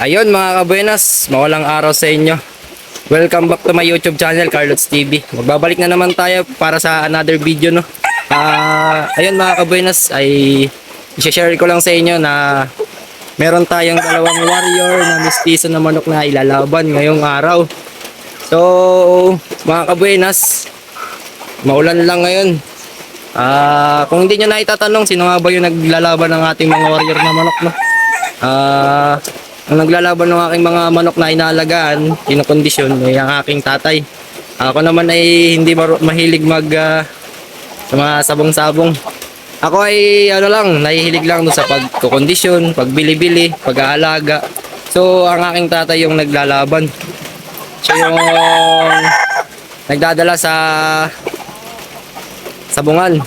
Ayun mga kabuenas, mawalang araw sa inyo. Welcome back to my YouTube channel, Carlots TV. Magbabalik na naman tayo para sa another video, no? Ah, ayun mga kabuenas, ay i-share ko lang sa inyo na meron tayong dalawang warrior na mistiso na manok na ilalaban ngayong araw. So, mga kabuenas, maulan lang ngayon. Ah, kung hindi nyo na itatanong, sino nga ba yung naglalaban ng ating mga warrior na manok, no? Ah, ang naglalaban ng aking mga manok na inaalagaan, kinokondisyon, ay ang aking tatay. Ako naman ay hindi mahilig mag ah, sa mga sabong-sabong. Ako ay ano lang, nahihilig lang doon sa pagkokondisyon, pagbili-bili, pag-aalaga. So, ang aking tatay yung naglalaban. Siya yung nagdadala sa sabungan.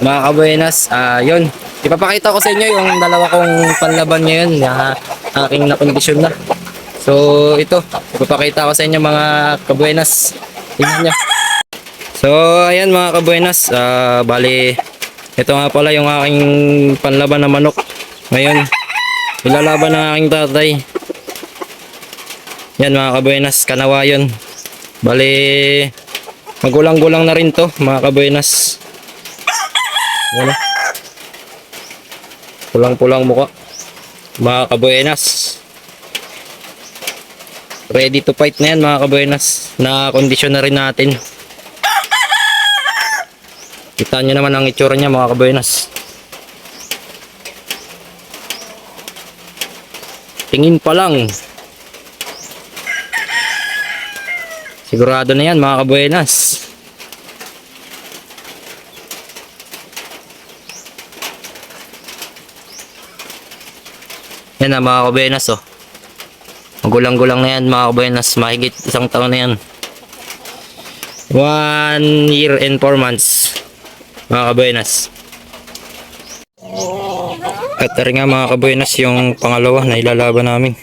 Mga kabuenas, ah yun. Ipapakita ko sa inyo yung dalawa kong panlaban ngayon na aking nakondisyon na. So, ito. Ipapakita ko sa inyo mga kabuenas. Tingnan. So, ayan mga kabuenas. ah bali, ito nga pala yung aking panlaban na manok. Ngayon, ilalaban ng aking tatay. Yan mga kabuenas, kanawa yun. Bali, magulang-gulang na rin to mga kabuenas. Yan o. Pulang-pulang muka. Mga kabuenas. Ready to fight na yan mga kabuenas. Na kondisyon na rin natin. Kita nyo naman ang itsura niya mga kabuenas. Tingin pa lang. Sigurado na yan mga kabuenas. Yan na mga kabuenas oh. Magulang-gulang na yan mga kabuenas. Mahigit isang taon na yan. One year and four months. Mga kabuenas. At nga mga kabuenas yung pangalawa na ilalaban namin.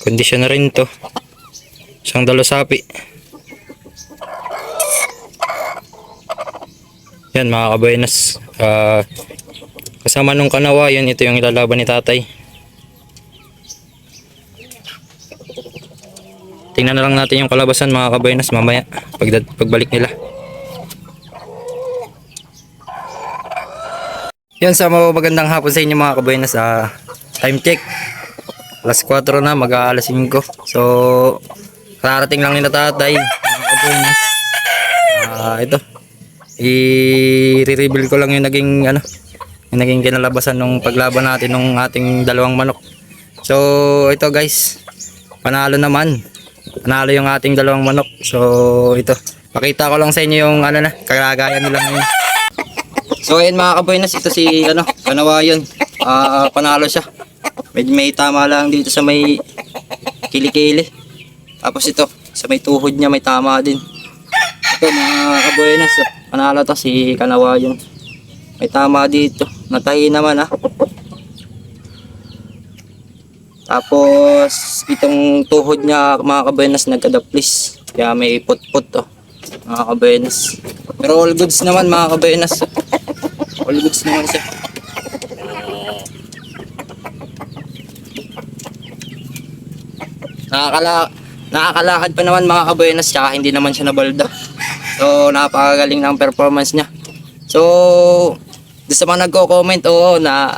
Kondisyon na rin to. Isang dalosapi. Yan mga kabuenas. Ah, kasama nung kanawa, yun ito yung ilalaban ni tatay. Tingnan na lang natin yung kalabasan mga kabuenas mamaya pag pagbalik nila. Yan sa mga magandang hapon sa inyo mga kabuenas. Ah, time check. Alas 4 na, mag alas 5. So, Karating lang ni tatay. Mga kabuenas. Ah, ito. I-reveal ko lang yung naging ano, yung naging kinalabasan nung paglaban natin nung ating dalawang manok. So, ito guys. Panalo naman. Panalo yung ating dalawang manok. So, ito. Pakita ko lang sa inyo yung ano na, kagagayan nila ngayon. So, ayun mga kabuenas, ito si ano, Kanawayon. Ah, panalo siya. Medyo may tama lang dito sa may kilikili. Tapos ito, sa may tuhod niya may tama din. Ito mga kabuenas, oh. panalo to si Kanawayon. May tama dito. Natahi naman ah. Tapos itong tuhod niya mga kabuenas nagkadaplis. Kaya may put-put to. Mga kabuenas. Pero all goods naman mga kabuenas. All goods naman siya. Nakakala nakakalakad pa naman mga kabuenas tsaka hindi naman siya nabalda. So napakagaling ng performance niya. So sa mga nagko-comment oo na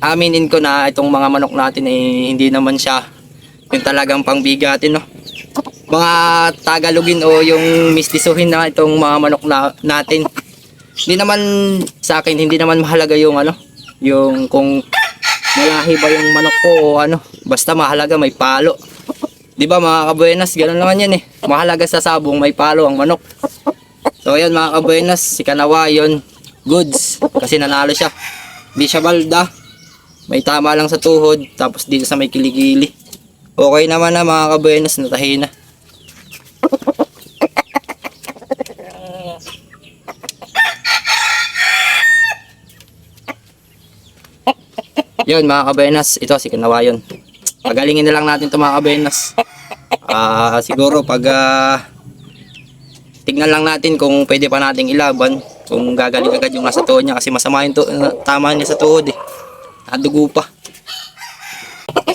aminin ko na itong mga manok natin eh hindi naman siya yung talagang pangbigatin no. Mga Tagalogin o yung mistisuhin na itong mga manok na, natin. Hindi naman sa akin hindi naman mahalaga yung ano, yung kung malahi ba yung manok ko o ano, basta mahalaga may palo. 'Di ba mga kabuenas, ganoon naman 'yan eh. Mahalaga sa sabong may palo ang manok. So ayan mga kabuenas, si Kanawa yun, goods kasi nanalo siya. Hindi siya balda. May tama lang sa tuhod tapos dito sa may kiligili. Okay naman na mga kabuenas, natahi na. Yun mga kabenas, ito si Kanawayon. Pagalingin na lang natin ito mga kabenas. Ah, siguro pag ah, tignan lang natin kung pwede pa nating ilaban, kung gagaling agad yung nasa tuhod niya kasi masama yung tu- tama niya sa tuhod eh. Nadugo pa.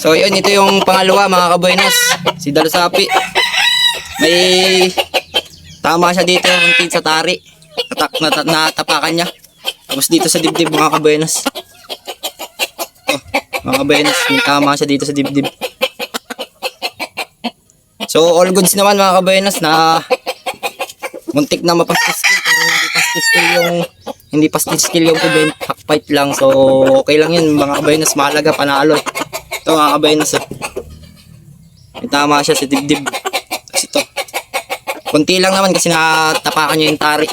So yun, ito yung pangalawa mga kabuenas. Si Dalusapi. May tama siya dito yung sa tari. Natak, nat, natapakan niya. Tapos dito sa dibdib mga kabuenas. Oh, mga kabuenas, may tama siya dito sa dibdib. So all goods naman mga kabuenas na muntik na mapastiskil pero hindi pastiskil yung hindi pastiskil yung event half fight lang. So okay lang yun. Mga kabuenas mahalaga panalo. Ito mga kabuenas oh. may tama siya sa dibdib. Kasi ito kunti lang naman kasi natapakan niya yung tari.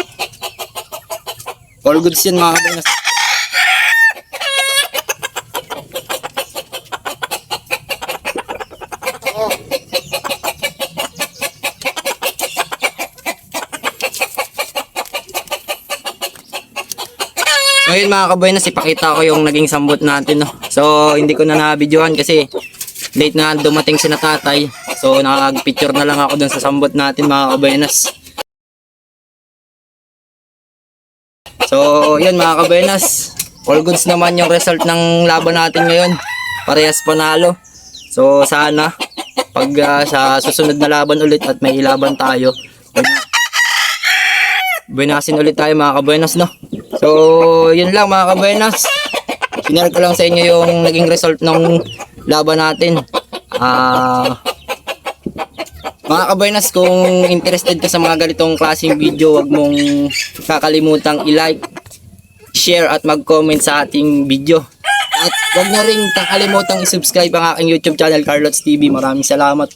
All goods yun mga kabuenas Yun mga kabuenas, ipakita ko yung naging sambot natin. No? So hindi ko na na-videohan kasi late na dumating si na tatay. So nakag-picture na lang ako dun sa sambot natin mga kabuenas. So yun mga kabuenas, all goods naman yung result ng laban natin ngayon. Parehas panalo. So sana pag ah, sa susunod na laban ulit at may ilaban tayo, Buenasin ulit tayo mga kabuenas no. So, yun lang mga kabuenas. Sinare ko lang sa inyo yung naging result ng laban natin. Ah mga kabuenas, kung interested ka sa mga ganitong klaseng video, wag mong kakalimutang i-like, share at mag-comment sa ating video. At wag na rin kakalimutang i-subscribe ang aking YouTube channel, Carlots TV. Maraming salamat.